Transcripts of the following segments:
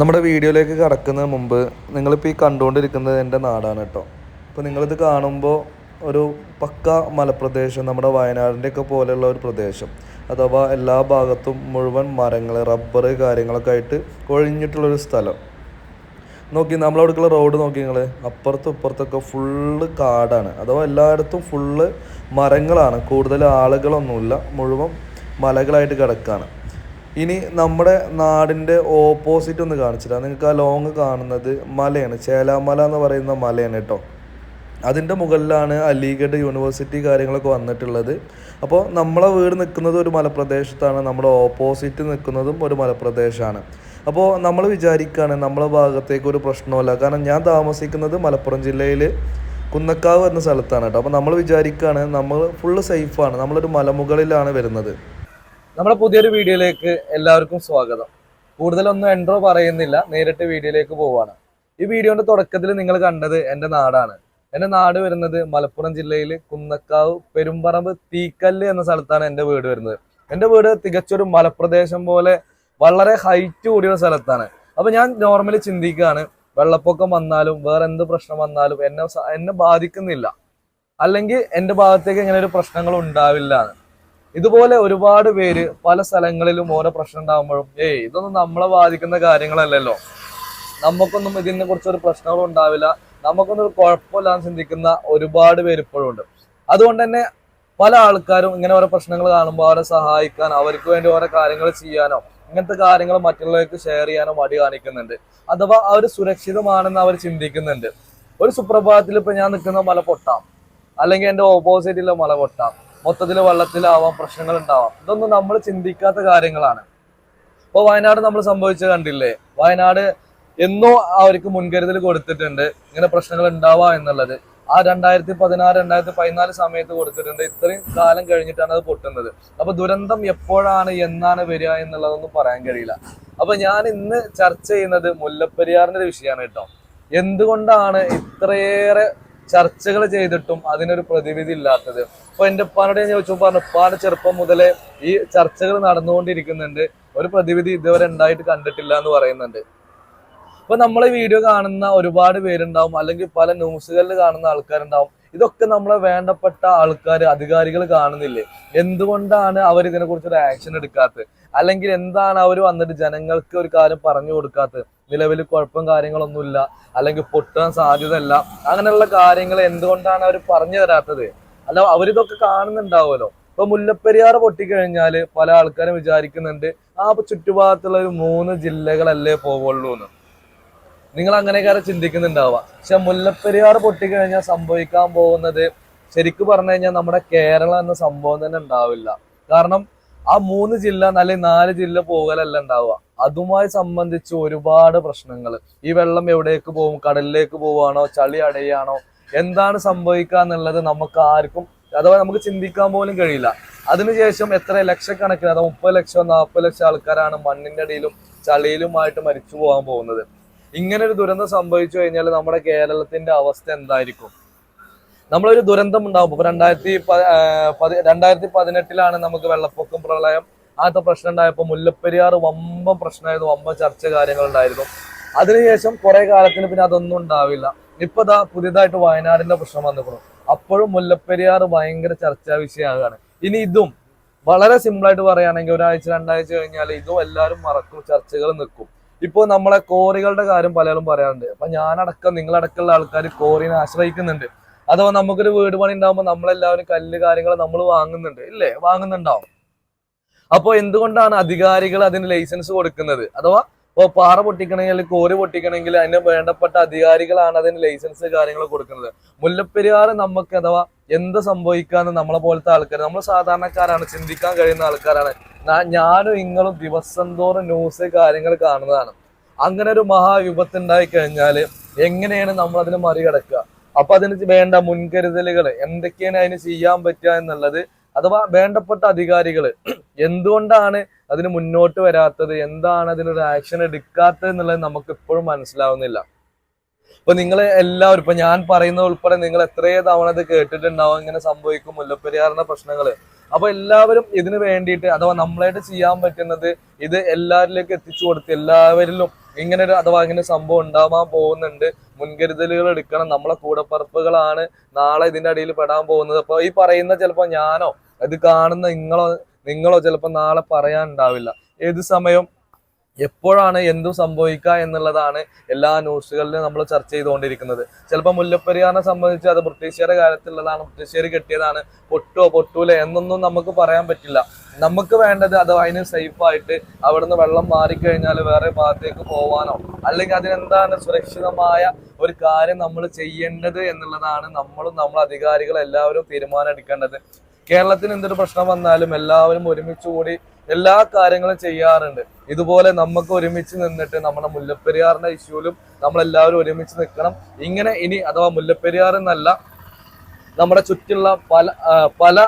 നമ്മുടെ വീഡിയോയിലേക്ക് കടക്കുന്നതിന് മുമ്പ് നിങ്ങളിപ്പോൾ ഈ കണ്ടുകൊണ്ടിരിക്കുന്നത് എന്റെ നാടാണ് കേട്ടോ. അപ്പോൾ നിങ്ങളിത് കാണുമ്പോൾ ഒരു പക്ക മലപ്രദേശം നമ്മുടെ വയനാടിന്റെയൊക്കെ പോലെയുള്ള ഒരു പ്രദേശം. അഥവാ എല്ലാ ഭാഗത്തും മുഴുവൻ മരങ്ങൾ റബ്ബർ കാര്യങ്ങളൊക്കെ ആയിട്ട് ഒഴിഞ്ഞിട്ടുള്ളൊരു സ്ഥലം. നോക്കി നമ്മളവിടേക്കുള്ള റോഡ് നോക്കി നിങ്ങൾ അപ്പുറത്തും ഇപ്പുറത്തൊക്കെ ഫുള്ള് കാടാണ്. അഥവാ എല്ലായിടത്തും ഫുള്ള് മരങ്ങളാണ്. കൂടുതൽ ആളുകളൊന്നുമില്ല. മുഴുവൻ മലകളായിട്ട് കിടക്കുകയാണ് ഇനി നമ്മുടെ നാടിന്റെ ഓപ്പോസിറ്റ് ഒന്ന് കാണിച്ചില്ല നിങ്ങൾക്ക് ആ ലോങ് കാണുന്നത് മലയാണ്. ചേലാമല എന്ന് പറയുന്ന മലയാണ് കേട്ടോ. അതിന്റെ മുകളിലാണ് അലിഗഡ് യൂണിവേഴ്സിറ്റി കാര്യങ്ങളൊക്കെ വന്നിട്ടുള്ളത്. അപ്പോൾ നമ്മളെ വീട് നിൽക്കുന്നത് ഒരു മലപ്രദേശത്താണ്. നമ്മുടെ ഓപ്പോസിറ്റ് നിൽക്കുന്നതും ഒരു മലപ്രദേശമാണ്. അപ്പോൾ നമ്മൾ വിചാരിക്കുകയാണ് നമ്മളെ ഭാഗത്തേക്ക് ഒരു പ്രശ്നമല്ല കാരണം ഞാൻ താമസിക്കുന്നത് മലപ്പുറം ജില്ലയിൽ കുന്നക്കാവ് എന്ന സ്ഥലത്താണ് കേട്ടോ. അപ്പോൾ നമ്മൾ വിചാരിക്കുകയാണ് നമ്മൾ ഫുള്ള് സേഫാണ് നമ്മളൊരു മലമുകളിലാണ് വരുന്നത്. നമ്മുടെ പുതിയൊരു വീഡിയോയിലേക്ക് എല്ലാവർക്കും സ്വാഗതം. കൂടുതലൊന്നും എൻട്രോ പറയുന്നില്ല നേരിട്ട് വീഡിയോയിലേക്ക് പോവാണ്. ഈ വീഡിയോന്റെ തുടക്കത്തിൽ നിങ്ങൾ കണ്ടത് എന്റെ നാടാണ്. എന്റെ നാട് വരുന്നത് മലപ്പുറം ജില്ലയിൽ കുന്നക്കാവ് പെരുമ്പറമ്പ് തീക്കല്ല് എന്ന സ്ഥലത്താണ് എന്റെ വീട് വരുന്നത്. എന്റെ വീട് തികച്ചൊരു മലപ്രദേശം പോലെ വളരെ ഹൈറ്റ് കൂടിയുള്ള സ്ഥലത്താണ്. അപ്പൊ ഞാൻ നോർമലി ചിന്തിക്കുകയാണ് വെള്ളപ്പൊക്കം വന്നാലും വേറെ എന്ത് പ്രശ്നം വന്നാലും എന്നെ എന്നെ ബാധിക്കുന്നില്ല. അല്ലെങ്കിൽ എന്റെ ഭാഗത്തേക്ക് ഇങ്ങനെ ഒരു പ്രശ്നങ്ങൾ ഉണ്ടാവില്ല. ഇതുപോലെ ഒരുപാട് പേര് പല സ്ഥലങ്ങളിലും ഓരോ പ്രശ്നം ഉണ്ടാകുമ്പോഴും ഏയ് ഇതൊന്നും നമ്മളെ ബാധിക്കുന്ന കാര്യങ്ങളല്ലല്ലോ. നമുക്കൊന്നും ഇതിനെ കുറിച്ച് ഒരു പ്രശ്നങ്ങളും ഉണ്ടാവില്ല. നമുക്കൊന്നും ഒരു കുഴപ്പമില്ലാന്ന് ചിന്തിക്കുന്ന ഒരുപാട് പേര് ഇപ്പോഴും ഉണ്ട്. അതുകൊണ്ട് തന്നെ പല ആൾക്കാരും ഇങ്ങനെ ഓരോ പ്രശ്നങ്ങൾ കാണുമ്പോൾ അവരെ സഹായിക്കാൻ അവർക്ക് വേണ്ടി ഓരോ കാര്യങ്ങൾ ചെയ്യാനോ ഇങ്ങനത്തെ കാര്യങ്ങൾ മറ്റുള്ളവർക്ക് ഷെയർ ചെയ്യാനോ മടി കാണിക്കുന്നുണ്ട്. അഥവാ അവർ സുരക്ഷിതമാണെന്ന് അവർ ചിന്തിക്കുന്നുണ്ട്. ഒരു സുപ്രഭാതത്തിൽ ഇപ്പൊ ഞാൻ നിൽക്കുന്ന മല പൊട്ടാം. അല്ലെങ്കിൽ എന്റെ ഓപ്പോസിറ്റിലെ മല പൊട്ടാം. മൊത്തത്തിൽ വെള്ളത്തിലാവാം പ്രശ്നങ്ങൾ ഉണ്ടാവാം ഇതൊന്നും നമ്മൾ ചിന്തിക്കാത്ത കാര്യങ്ങളാണ്. ഇപ്പൊ വയനാട് നമ്മൾ സംഭവിച്ച കണ്ടില്ലേ? വയനാട് എന്നോ അവർക്ക് മുൻകരുതൽ കൊടുത്തിട്ടുണ്ട്. ഇങ്ങനെ പ്രശ്നങ്ങൾ ഉണ്ടാവാം എന്നുള്ളത്. ആ രണ്ടായിരത്തി പതിനാറ് രണ്ടായിരത്തി പതിനാല് സമയത്ത് കൊടുത്തിട്ടുണ്ട്. ഇത്രയും കാലം കഴിഞ്ഞിട്ടാണ് അത് പൊട്ടുന്നത്. അപ്പൊ ദുരന്തം എപ്പോഴാണ് എന്നാണ് വരിക എന്നുള്ളതൊന്നും പറയാൻ കഴിയില്ല. അപ്പൊ ഞാൻ ഇന്ന് ചർച്ച ചെയ്യുന്നത് മുല്ലപ്പെരിയാറിന്റെ ഒരു വിഷയമാണ് കേട്ടോ. എന്തുകൊണ്ടാണ് ഇത്രയേറെ ചർച്ചകൾ ചെയ്തിട്ടും അതിനൊരു പ്രതിവിധി ഇല്ലാത്തത്. ഇപ്പൊ എന്റെ ഉപ്പാനോട് ഞാൻ ചോദിച്ചു പറഞ്ഞു ഉപ്പാന്റെ ചെറുപ്പം മുതലേ ഈ ചർച്ചകൾ നടന്നുകൊണ്ടിരിക്കുന്നുണ്ട്. ഒരു പ്രതിവിധി ഇതുവരെ ഉണ്ടായിട്ട് കണ്ടിട്ടില്ല എന്ന് പറയുന്നുണ്ട്. ഇപ്പൊ നമ്മളെ വീഡിയോ കാണുന്ന ഒരുപാട് പേരുണ്ടാവും അല്ലെങ്കിൽ പല ന്യൂസുകളിൽ കാണുന്ന ആൾക്കാരുണ്ടാവും. ഇതൊക്കെ നമ്മളെ വേണ്ടപ്പെട്ട ആൾക്കാർ അധികാരികൾ കാണുന്നില്ലേ? എന്തുകൊണ്ടാണ് അവർ ഇതിനെ കുറിച്ച് ഒരു ആക്ഷൻ എടുക്കാത്തത്? അല്ലെങ്കിൽ എന്താണ് അവർ വന്നിട്ട് ജനങ്ങൾക്ക് ഒരു കാര്യം പറഞ്ഞു കൊടുക്കാത്തത്? നിലവിൽ കുഴപ്പം കാര്യങ്ങളൊന്നുമില്ല. അല്ലെങ്കിൽ പൊട്ടാൻ സാധ്യതയല്ല. അങ്ങനെയുള്ള കാര്യങ്ങൾ എന്തുകൊണ്ടാണ് അവർ പറഞ്ഞു തരാത്തത്? അല്ല അവരിതൊക്കെ കാണുന്നുണ്ടാവുമല്ലോ. ഇപ്പൊ മുല്ലപ്പെരിയാർ പൊട്ടിക്കഴിഞ്ഞാൽ പല ആൾക്കാരും വിചാരിക്കുന്നുണ്ട് ആ ചുറ്റുഭാഗത്തുള്ള ഒരു മൂന്ന് ജില്ലകളല്ലേ പോവുള്ളൂ എന്ന്. നിങ്ങൾ അങ്ങനെയൊക്കെ ചിന്തിക്കുന്നുണ്ടാവുക. പക്ഷെ മുല്ലപ്പെരിയാർ പൊട്ടിക്കഴിഞ്ഞാൽ സംഭവിക്കാൻ പോകുന്നത് ശരിക്കും പറഞ്ഞു കഴിഞ്ഞാൽ നമ്മുടെ കേരളം എന്ന സംഭവം തന്നെ ഉണ്ടാവില്ല. കാരണം ആ മൂന്ന് ജില്ല അല്ലെങ്കിൽ നാല് ജില്ല പോകലല്ല ഉണ്ടാവുക. അതുമായി സംബന്ധിച്ച് ഒരുപാട് പ്രശ്നങ്ങൾ. ഈ വെള്ളം എവിടേക്ക് പോകും? കടലിലേക്ക് പോവുകയാണോ? ചളി അടയാണോ എന്താണ് സംഭവിക്കുക എന്നുള്ളത് നമുക്ക് ആർക്കും അഥവാ നമുക്ക് ചിന്തിക്കാൻ പോലും കഴിയില്ല. അതിനുശേഷം എത്ര ലക്ഷക്കണക്കിന് അഥവാ മുപ്പത് ലക്ഷം നാൽപ്പത് ലക്ഷം ആൾക്കാരാണ് മണ്ണിന്റെ അടിയിലും ചളിയിലുമായിട്ട് മരിച്ചു പോകാൻ പോകുന്നത്. ഇങ്ങനെ ഒരു ദുരന്തം സംഭവിച്ചു കഴിഞ്ഞാൽ നമ്മുടെ കേരളത്തിന്റെ അവസ്ഥ എന്തായിരിക്കും? നമ്മളൊരു ദുരന്തം ഉണ്ടാകും ഇപ്പൊ രണ്ടായിരത്തി രണ്ടായിരത്തി പതിനെട്ടിലാണ് നമുക്ക് വെള്ളപ്പൊക്കം പ്രളയം. അങ്ങനത്തെ പ്രശ്നം ഉണ്ടായപ്പോൾ മുല്ലപ്പെരിയാർ വമ്പം പ്രശ്നമായിരുന്നു. വമ്പം ചർച്ച കാര്യങ്ങളുണ്ടായിരുന്നു. അതിനുശേഷം കുറെ കാലത്തിന് പിന്നെ അതൊന്നും ഉണ്ടാവില്ല. ഇപ്പൊ ദാ പുതിയതായിട്ട് വയനാടിന്റെ പ്രശ്നം വന്നിരിക്കുന്നു. അപ്പോഴും മുല്ലപ്പെരിയാർ ഭയങ്കര ചർച്ചാ വിഷയമാകാണ് ഇനി ഇതും വളരെ സിമ്പിൾ ആയിട്ട് പറയുകയാണെങ്കിൽ ഒരാഴ്ച രണ്ടാഴ്ച കഴിഞ്ഞാൽ ഇതും എല്ലാവരും മറക്കും ചർച്ചകൾ നിൽക്കും. ഇപ്പോൾ നമ്മളെ കോറികളുടെ കാര്യം പലരും പറയാറുണ്ട്. അപ്പൊ ഞാനടക്കം നിങ്ങളടക്കമുള്ള ആൾക്കാർ കോറിനെ ആശ്രയിക്കുന്നുണ്ട്. അഥവാ നമുക്കൊരു വീട് പണി ഉണ്ടാകുമ്പോൾ നമ്മളെല്ലാവരും കല്ല് കാര്യങ്ങൾ നമ്മൾ വാങ്ങുന്നുണ്ട്. ഇല്ലേ? വാങ്ങുന്നുണ്ടാവും. അപ്പോൾ എന്തുകൊണ്ടാണ് അധികാരികൾ അതിന് ലൈസൻസ് കൊടുക്കുന്നത്? അഥവാ ഇപ്പോൾ പാറ പൊട്ടിക്കണമെങ്കിൽ കോറി പൊട്ടിക്കണമെങ്കിൽ അതിന് വേണ്ടപ്പെട്ട അധികാരികളാണ് അതിന് ലൈസൻസ് കാര്യങ്ങൾ കൊടുക്കുന്നത്. മുല്ലപ്പെരിയാർ നമുക്ക് അഥവാ എന്ത് സംഭവിക്കാന്ന് നമ്മളെ പോലത്തെ ആൾക്കാർ നമ്മൾ സാധാരണക്കാരാണ് ചിന്തിക്കാൻ കഴിയുന്ന ആൾക്കാരാണ്. ഞാനും നിങ്ങളും ദിവസം തോറും ന്യൂസ് കാര്യങ്ങൾ കാണുന്നതാണ്. അങ്ങനെ ഒരു മഹാവിപത്ത് ഉണ്ടായി കഴിഞ്ഞാൽ എങ്ങനെയാണ് നമ്മൾ അതിനെ മറികടക്കുക? അപ്പൊ അതിന് വേണ്ട മുൻകരുതലുകൾ എന്തൊക്കെയാണ് അതിന് ചെയ്യാൻ പറ്റുക എന്നുള്ളത് അഥവാ വേണ്ടപ്പെട്ട അധികാരികൾ എന്തുകൊണ്ടാണ് അതിന് മുന്നോട്ട് വരാത്തത്? എന്താണ് അതിനൊരു ആക്ഷൻ എടുക്കാത്തത് എന്നുള്ളത് നമുക്ക് ഇപ്പോഴും മനസ്സിലാവുന്നില്ല. ഇപ്പൊ നിങ്ങൾ എല്ലാവരും ഇപ്പൊ ഞാൻ പറയുന്നത് ഉൾപ്പെടെ നിങ്ങൾ എത്രയോ തവണ ഇത് കേട്ടിട്ടുണ്ടാവും ഇങ്ങനെ സംഭവിക്കും മുല്ലപ്പെരിയാറിന്റെ പ്രശ്നങ്ങൾ. അപ്പൊ എല്ലാവരും ഇതിന് വേണ്ടിയിട്ട് അഥവാ നമ്മളായിട്ട് ചെയ്യാൻ പറ്റുന്നത് ഇത് എല്ലാവരിലേക്ക് എത്തിച്ചു കൊടുത്ത് എല്ലാവരിലും ഇങ്ങനെ ഒരു അഥവാ ഇങ്ങനെ സംഭവം ഉണ്ടാവാൻ പോകുന്നുണ്ട് മുൻകരുതലുകൾ എടുക്കണം നമ്മളെ കൂടപ്പറപ്പുകളാണ് നാളെ ഇതിന്റെ അടിയിൽ പെടാൻ പോകുന്നത്. അപ്പൊ ഈ പറയുന്ന ചിലപ്പോ ഞാനോ ഇത് കാണുന്ന നിങ്ങളോ നിങ്ങളോ ചിലപ്പോൾ നാളെ പറയാൻ പറയാനുണ്ടാവില്ല. ഏത് സമയം എപ്പോഴാണ് എന്തും സംഭവിക്കുക എന്നുള്ളതാണ് എല്ലാ ന്യൂസുകളിലും നമ്മൾ ചർച്ച ചെയ്തുകൊണ്ടിരിക്കുന്നത്. ചിലപ്പോൾ മുല്ലപ്പെരിയാറിനെ സംബന്ധിച്ച് അത് ബ്രിട്ടീഷുകാരുടെ കാലത്തുള്ളതാണ് ബ്രിട്ടീഷുകാർ കെട്ടിയതാണ്. പൊട്ടുവോ പൊട്ടൂല എന്നൊന്നും നമുക്ക് പറയാൻ പറ്റില്ല. നമുക്ക് വേണ്ടത് അത് അതിന് സേഫായിട്ട് അവിടുന്ന് വെള്ളം മാറിക്കഴിഞ്ഞാൽ വേറെ ഭാഗത്തേക്ക് പോവാനോ അല്ലെങ്കിൽ അതിനെന്താണ് സുരക്ഷിതമായ ഒരു കാര്യം നമ്മൾ ചെയ്യേണ്ടത് എന്നുള്ളതാണ് നമ്മളും നമ്മൾ അധികാരികൾ എല്ലാവരും തീരുമാനം എടുക്കേണ്ടത് കേരളത്തിന് എന്തൊരു പ്രശ്നം വന്നാലും എല്ലാവരും ഒരുമിച്ച് കൂടി എല്ലാ കാര്യങ്ങളും ചെയ്യാറുണ്ട്. ഇതുപോലെ നമുക്ക് ഒരുമിച്ച് നിന്നിട്ട് നമ്മുടെ മുല്ലപ്പെരിയാറിന്റെ ഇഷ്യൂലും നമ്മളെല്ലാവരും ഒരുമിച്ച് നിൽക്കണം ഇങ്ങനെ ഇനി അഥവാ മുല്ലപ്പെരിയാർ എന്നല്ല നമ്മുടെ ചുറ്റുള്ള പല പല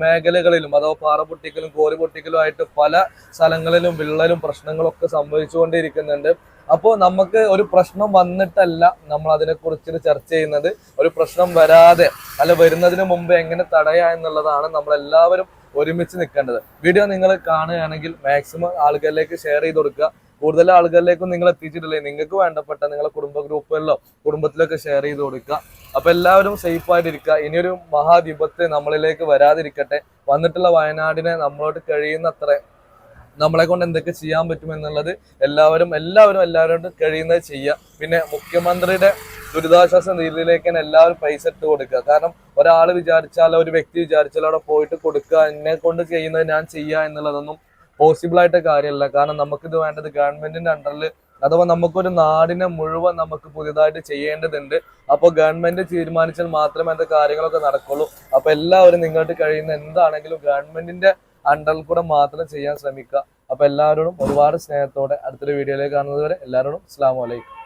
മേഖലകളിലും അതോ പാറ പൊട്ടിക്കലും കോരി പൊട്ടിക്കലും ആയിട്ട് പല സ്ഥലങ്ങളിലും വിള്ളലും പ്രശ്നങ്ങളൊക്കെ സംഭവിച്ചുകൊണ്ടിരിക്കുന്നുണ്ട്. അപ്പോൾ നമുക്ക് ഒരു പ്രശ്നം വന്നിട്ടല്ല നമ്മൾ അതിനെക്കുറിച്ച് ചർച്ച ചെയ്യുന്നത്. ഒരു പ്രശ്നം വരാതെ അല്ല വരുന്നതിന് മുമ്പ് എങ്ങനെ തടയാ എന്നുള്ളതാണ് നമ്മൾ എല്ലാവരും ഒരുമിച്ച് നിൽക്കേണ്ടത്. വീഡിയോ നിങ്ങൾ കാണുകയാണെങ്കിൽ മാക്സിമം ആളുകളിലേക്ക് ഷെയർ ചെയ്ത് കൊടുക്കുക. കൂടുതൽ ആളുകളിലേക്കും നിങ്ങൾ എത്തിച്ചിട്ടില്ലേ? നിങ്ങൾക്ക് വേണ്ടപ്പെട്ട നിങ്ങളെ കുടുംബ ഗ്രൂപ്പുകളിലോ കുടുംബത്തിലൊക്കെ ഷെയർ ചെയ്ത് കൊടുക്കുക. അപ്പൊ എല്ലാവരും സേഫ് ആയിട്ടിരിക്കുക. ഇനിയൊരു മഹാവിപത്ത് നമ്മളിലേക്ക് വരാതിരിക്കട്ടെ. വന്നിട്ടുള്ള വയനാടിനെ നമ്മളോട് കഴിയുന്നത്ര നമ്മളെ കൊണ്ട് എന്തൊക്കെ ചെയ്യാൻ പറ്റും എന്നുള്ളത് എല്ലാവരും എല്ലാവരും എല്ലാവരോടും കഴിയുന്നത് ചെയ്യുക. പിന്നെ മുഖ്യമന്ത്രിയുടെ ദുരിതാശ്വാസ നിധിയിലേക്ക് തന്നെ എല്ലാവരും പൈസ ഇട്ട് കൊടുക്കുക. കാരണം ഒരാൾ വിചാരിച്ചാലോ ഒരു വ്യക്തി വിചാരിച്ചാലോ അവിടെ പോയിട്ട് കൊടുക്കുക. എന്നെ കൊണ്ട് ചെയ്യുന്നത് ഞാൻ ചെയ്യുക എന്നുള്ളതൊന്നും പോസിബിൾ ആയിട്ട് കാര്യമല്ല കാരണം നമുക്കിത് വേണ്ടത് ഗവൺമെന്റിന്റെ അണ്ടറിൽ അഥവാ നമുക്കൊരു നാടിനെ മുഴുവൻ നമുക്ക് പുതിയതായിട്ട് ചെയ്യേണ്ടതുണ്ട്. അപ്പോൾ ഗവൺമെന്റ് തീരുമാനിച്ചാൽ മാത്രമേ അത് കാര്യങ്ങളൊക്കെ നടക്കുള്ളൂ. അപ്പൊ എല്ലാവരും നിങ്ങൾക്ക് കഴിയുന്ന എന്താണെങ്കിലും ഗവൺമെന്റിന്റെ അണ്ടറിൽ കൂടെ മാത്രം ചെയ്യാൻ ശ്രമിക്കുക. അപ്പൊ എല്ലാവരോടും ഒരുപാട് സ്നേഹത്തോടെ അടുത്തൊരു വീഡിയോയിലേക്ക് കാണുന്നത് വരെ എല്ലാവരോടും അസ്സാം വലൈക്കും